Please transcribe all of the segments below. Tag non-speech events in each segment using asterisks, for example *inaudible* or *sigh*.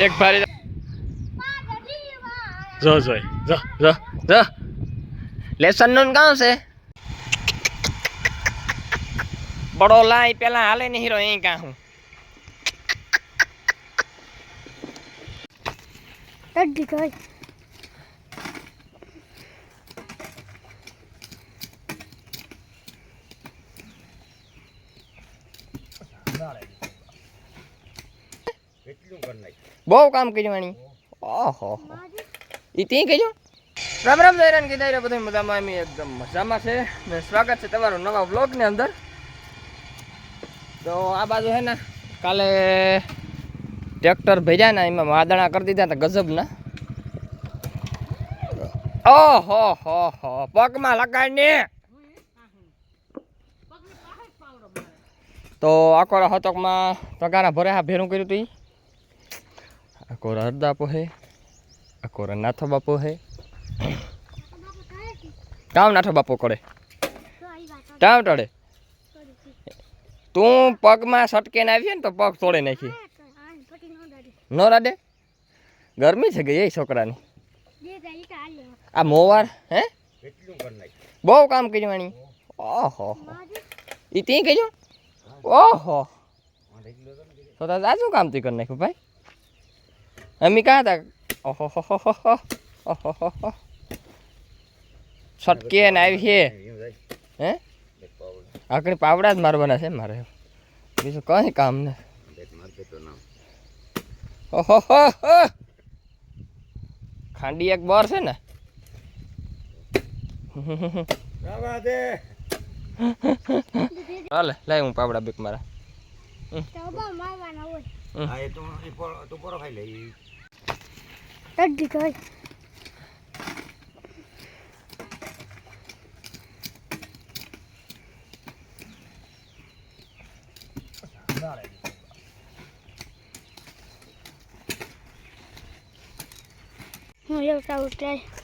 એક ભારી જો જોઈ જો જો જો. લેસનનું કામ છે બડો લાઈ પેલા હાલે ને હીરો અહીં કાં હું અડધી કઈ. બહુ કામ કર્યું એની ઓહો. એ તી કર્યું? રામ રામ દૈરાન કીધા રે બધા મજામાં એમ એકદમ મજામાં છે. ને સ્વાગત છે તમારું નવા વ્લોગની અંદર. તો આ બાજુ હે ને, કાલે ટ્રેક્ટર ભર્યા ને, એમાં વાદણા કરી દીધા હતા ગજબના. ઓહો, હો હો, પગમાં લગાડીને તો આખો હતકમાં પગારા ભરે હા ભેરું કર્યું હતું આકોરા હરદા આપો હે આકોરા નાથો બાપો હે કામ નાથો બાપો કરે કામ ટળે તું પગમાં સટકે ને આવીએ ને તો પગ તોડે નાખી ન રાડે ગરમી છે ગઈ એ છોકરાની આ મોવાર હે બહુ કામ કર્યું આની ઓહો ઈ તી કર્યું ઓહો તો શું કામ તી કરી નાખ્યું ભાઈ અમે કાં હતા? ઓહો હો હો હો ઓહો હો હો છટકે ને આવી છે. હે? આકડી પાવડા જ મારવાના છે મારે. બીજું કઈ કામ ને? ઓહો હો હો ખાંડી એક બોર છે ને? હાલે લાય હું પાવડા બીક મારા. અડધી કઈ હું એવું ઉતરાય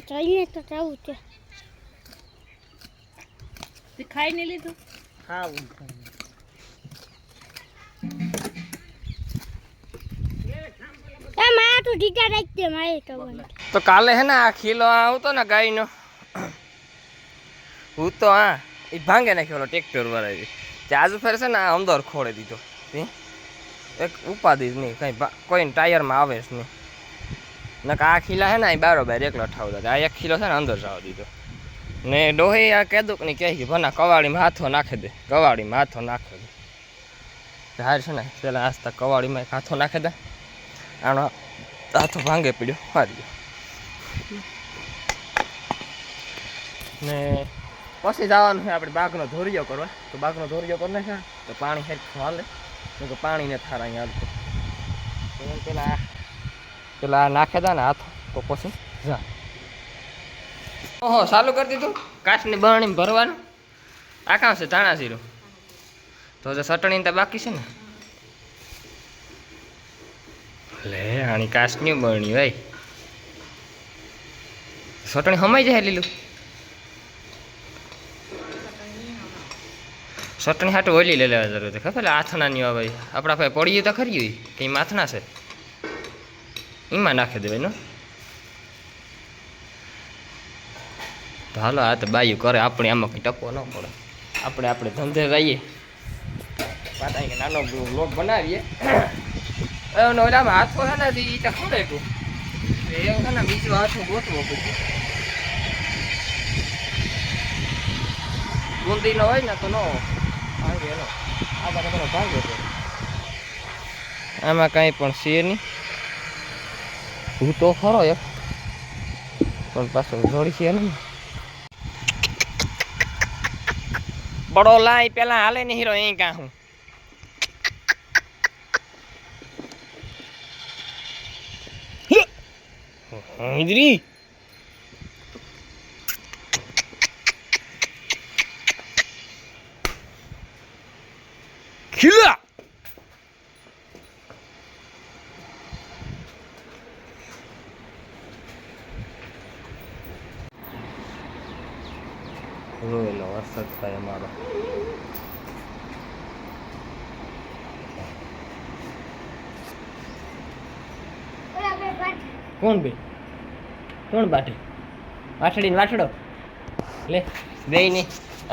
ચાલીને તો જવું છે. ખાઈ નહીં લીધું? એ મારા તો તો તો કાલે હે ને આ ખીલો આવતો ને ગાયનો. હું તો હા એ ભાંગે નાખ્યો ઓલો ટ્રેક્ટર વાળા તે આજુ ફેર છે ને આ અંદર ખોળે દીધો. તે એક ઉપાધિ જ નહીં કંઈ કોઈ ટાયરમાં આવે જ નહીં. નકા આ ખીલા છે ને આ બારોબાર એકલો ઠાવતા આ એક ખીલો છે ને, અંદર જવા દીધો. ને ડોહી આ કહેતું કે કહે કે ભના કવાળીમાં હાથો નાખી દે, કવાડીમાં હાથો નાખી દે. હાર છે ને, પેલા આસ્તા કવાડીમાં એક હાથો નાખી દે. આનો હાથો ભાંગે પીડ્યો મારી ગયો. ને પછી જવાનું છે આપણે બાગનો ધોરિયો કરવા. તો બાગનો ધોરિયો કરી નાખ્યા તો પાણી હેઠ હાલે. તો કે પાણી ને થારા અહીંયા હાલતું. પેલા પેલા નાખે દા ને હાથ તો પછી જા. ઓહો, ચાલુ કરી દીધું? કાચની બરણી ભરવાનું? આ કામ છે ધાણા જીરું તો જે ચટણી તો બાકી છે ને? લે, આની કાચની બરણી, ભાઈ. ચટણી હમાઈ જાય લીલું? ચટણી હાટું ઓલી લેવા જરૂર છે. ખબર આથણાની આવે આપણા ભાઈ પડીએ તો ખરી હોય કંઈ માથના છે? એમાં નાખી દેવાય નો તો હાલો, આ તો બાયું કરે, આપણે આમાં કંઈ ટકો ન પડે. આપણે આપણે ધંધે રહીએ. પાછા કે નાનો લોક બનાવીએ. એનો ઓલામાં હાથો છે ને એ તો ખોડે તું એવું છે ને, બીજું હાથું ગોતવો પછી બુંદી નો હોય ને, તો નો ભાંગે એનો આ બધા ભાંગે આમાં કાંઈ પણ છે નહીં. હું તો ખરો એક. પણ પાછો જોડી છે ને. બડો લાઈ પેલા હાલે ને હીરો અહીં કાં હું? ઇદરી ખીલા વરસાદ થાય અમારો ઓલા બે ભાઈ કોણ બે? કોણ બાટે. વાછડીને વાછડો. લે બે ને.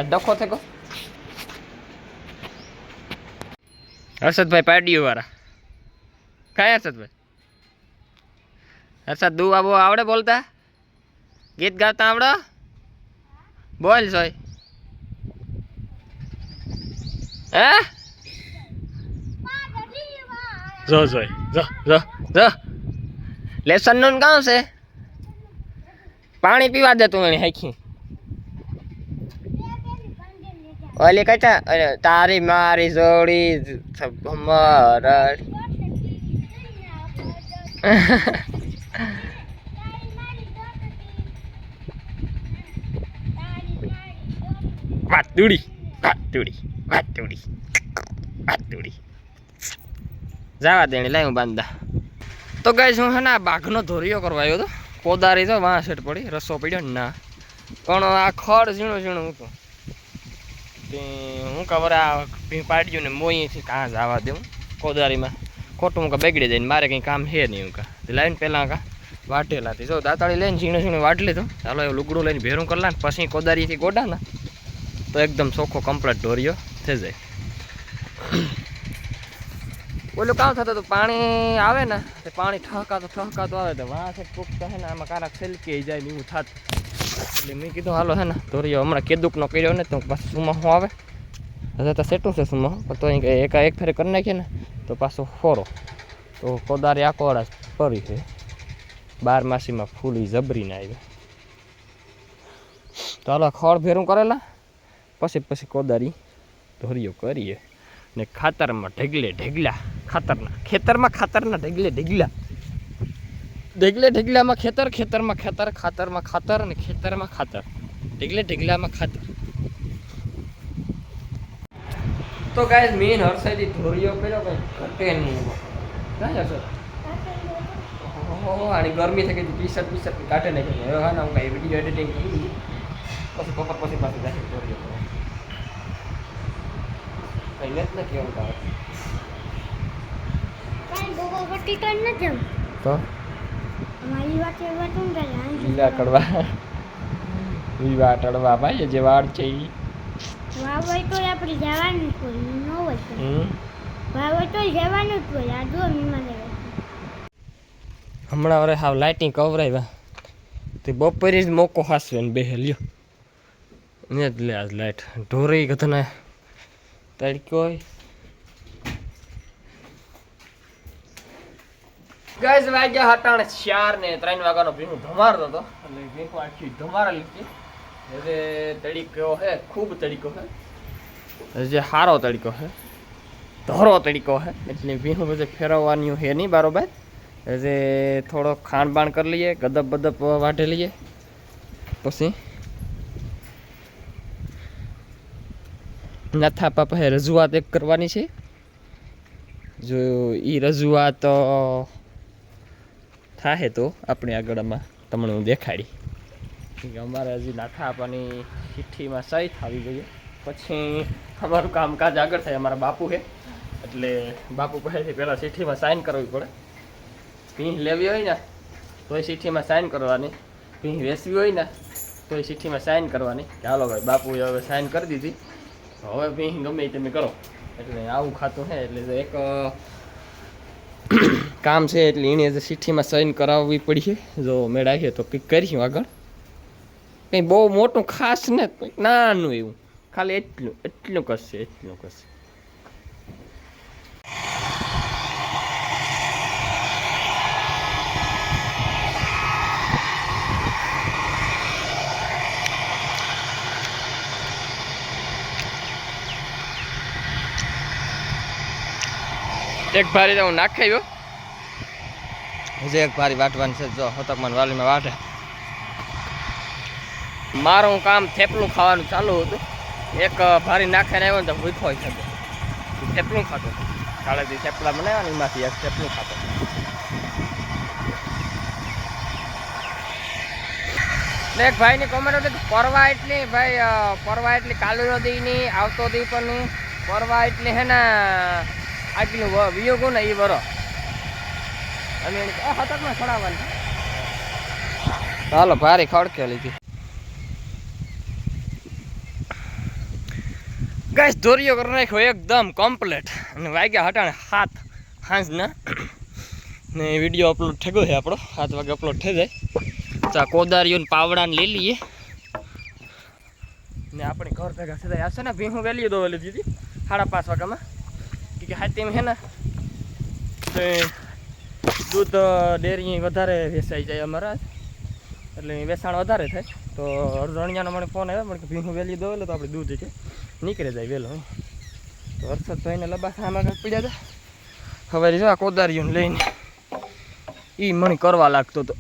ડખો થકો. હર્ષદભાઈ પાડીઓ વાળા કયા હર્ષદભાઈ? હર્ષદ દુ બહુ આવડે બોલતા? ગીત ગાતા આવડો? બોલ સોય. હે? જો જોય જો જો જો. લેસનનું કામ છે. પાણી પીવા દે તું એને હાખી. ઓલી કચા તારી મારી જોડી મરડ વાત દૂડી વાત દૂડી વાત દૂડી વાત દૂડી જવા દેણી લાય હું બાંધા. તો ગાઈસ, હું છે ને આ બાઘનો ધોરિયો કરવા આવ્યો હતો કોદારી તો વાં સેટ પડી, રસો પડ્યો ને પણ આ ખડ ઝીણું ઝીણું હતું. હું ખબર આ પાડ્યું ને મોઈથી કાં જવા દઉં, કોદારીમાં. ખોટું હું બગડી જાય મારે કંઈ કામ છે નહીં હું કા. લાઈન પહેલાં કા, વાટેલા હતી. જો, દાતાળી લઈને ઝીણું ઝીણું વાટ લીધું ચાલો એવું લુગડું લઈને ભેરું કરી ને પછી કોદારીથી ગોડા ને તો એકદમ ચોખ્ખો કમ્પ્લીટ ઢોરિયો થઈ જાય. ઓલું કામ થતું હતું, પાણી આવે ને, તે પાણી ઠહકાતું ઠહકાતું આવે તો વાં છે પુખ્ત હે ને, આમાં કારક છેલકી જાય ને એવું થાત. એટલે મેં કીધું, હાલો હે ને ધોરિયો હમણાં કેદુકનો કર્યો ને, તો પાછું સુમાહો આવે. હજુ તો સેટું છે સુમાહો? પણ તો એકા એક ફેરે કરી નાખીએ ને, તો પાછો ફોરો. તો કોદારી આખો વાળા ફરી છે. બાર માસીમાં ફૂલી જબરીને આવી. તો હાલો ખળ ભેરું કરેલા, પછી પછી કોદારી ધોરીઓ કરીએ. ને ખાતરમાં ઢગલે ઢગલા, ખાતરના ખેતરમાં ખાતરના ઢગલે ઢગલા. ઢગલે ઢગલામાં ખેતર, ખેતરમાં ખેતર, ખાતરમાં ખાતર અને ખેતરમાં ખાતર. ઢગલે ઢગલામાં ખાતર. તો ગાય મેન હરસાઈથી ધોરિયો કર્યો કઈ ઘટે નહીં કાંઈ હશે અને ગરમી થઈ ગઈ ટી શર્ટ ટી શર્ટ કાઢે નાખી હવે હા ના, હું કાંઈ વીડિયો એડિટિંગ કરી. પછી પપ્પા, પછી પાછું જાય ધોરિયો કરવા કઈ net નથી આવતા કાંઈ બહુ પટ્ટી તો નથી આમ. તો? અમારી વાત એ વાત હું કરે લીલા કડવા. લીલા કડવા ભાઈ જે વાડ છે ઈ. વાવ હોય તો આપણે જવાનું કોઈ ન હોય તો. વાવ હોય તો જવાનું જ હોય આ જો મીમાને હમણાં વરે હાવ લાઇટિંગ કવરાવ્યા તે બપોરે જ મોકો હાસવે ને બે લ્યો. ને જ લે આજ લાઇટ. ઢોરી ગધના તડક્યો ગેસ વાગ્યા હટાણે ચાર ને ત્રણ વાગ્યાનો ભીનું ધમારતો હતો. એટલે ભીનું આખી ધમારા લીધી. એટલે તડીકો હે, ખૂબ તડીકો હે. જે સારો તડીકો હે, ધોરો તડીકો હે. એટલે ભીનું બધું ફેરવવાની હે નહીં, બરોબર. એટલે થોડો ખાંડ બાણ કરી લઈએ, ગદબ બદબ વાઢી લઈએ. પછી નથા પાપા રજૂઆત એક કરવાની છે. જો એ રજૂઆત થાહે તો આપણે આગળમાં તમને હું દેખાડી. અમારે હજી નાથા આપવાની ચિઠ્ઠીમાં સહી થવી જોઈએ. પછી અમારું કામકાજ આગળ થાય, અમારા બાપુ છે. એટલે બાપુ પાસેથી પહેલાં ચિઠ્ઠીમાં સાઇન કરવી પડે. ભીંહ લેવી હોય ને, તોય ચિઠ્ઠીમાં સાઇન કરવાની. ભીંહ વેચવી હોય ને, તોય ચિઠ્ઠીમાં સાઇન કરવાની. ચાલો ભાઈ, બાપુએ હવે સાઇન કરી દીધી. હવે ભીંહ ગમે તમે કરો. એટલે આવું ખાતું છે એટલે એક *clears throat* કામ છે એટલે એની જે ચિઠ્ઠીમાં સાઈન કરાવવી પડી છે. જો મેળાવીએ તો કંઈક કરીશું આગળ. કંઈ બહુ મોટું ખાસ ને નાનું એવું. ખાલી એટલું એટલું કરશે એટલું કરશે. એક ભારી તો હું નાખાયો હજી એક ભારી વાટવાની છે જો હતકમાન વાલીમાં વાટે મારું કામ થેપલું ખાવાનું ચાલુ હતું. એક ભારી નાખીને આવ્યો ને તો ભૂખો થતો થેપલું ખાતો કાળેથી થેપલા બનાવ્યા ને એમાંથી એક થેપલું ખાતો એક ભાઈની કોમેન્ટ હતી પરવા એટલી ભાઈ પરવા એટલી કાલુ દી ની આવતો દી પણ ની પરવા એટલી હે ને આટલું વ- વિયોગો ને એ વરો. "આ હતકમાં છોડાવવાનું હાલો, ભારે ખડકે લીધી. ગાઈસ દોરીઓ કરી નાખ્યો એકદમ કમ્પ્લીટ અને વાગ્યા હટાણે હાથ હાંજના ને વીડિયો અપલોડ થયો છે આપણો. સાત વાગે અપલોડ થઈ જાય. તો આ કોદારીઓ ને પાવડાને લઈ લઈએ. ને આપણે ઘર ભેગા સીધા આવશે ને, ભીહું વહેલી દોવેલી દીધી. સાડા પાંચ વાગ્યામાં. કે હાથીમાં છે ને તો દૂધ ડેરી વધારે વેચાઈ જાય અમારા. એટલે વેચાણ વધારે થાય. તો અરજણિયાનો મને ફોન આવ્યો કે ભીહું વહેલી એટલે તો આપણે દૂધ છે નીકળી જાય વહેલો તો હર્ષદભાઈને લબાસા આમાં પીડ્યા હતા. હવે જો આ કોદારીઓને લઈને એ મને કરવા લાગતો હતો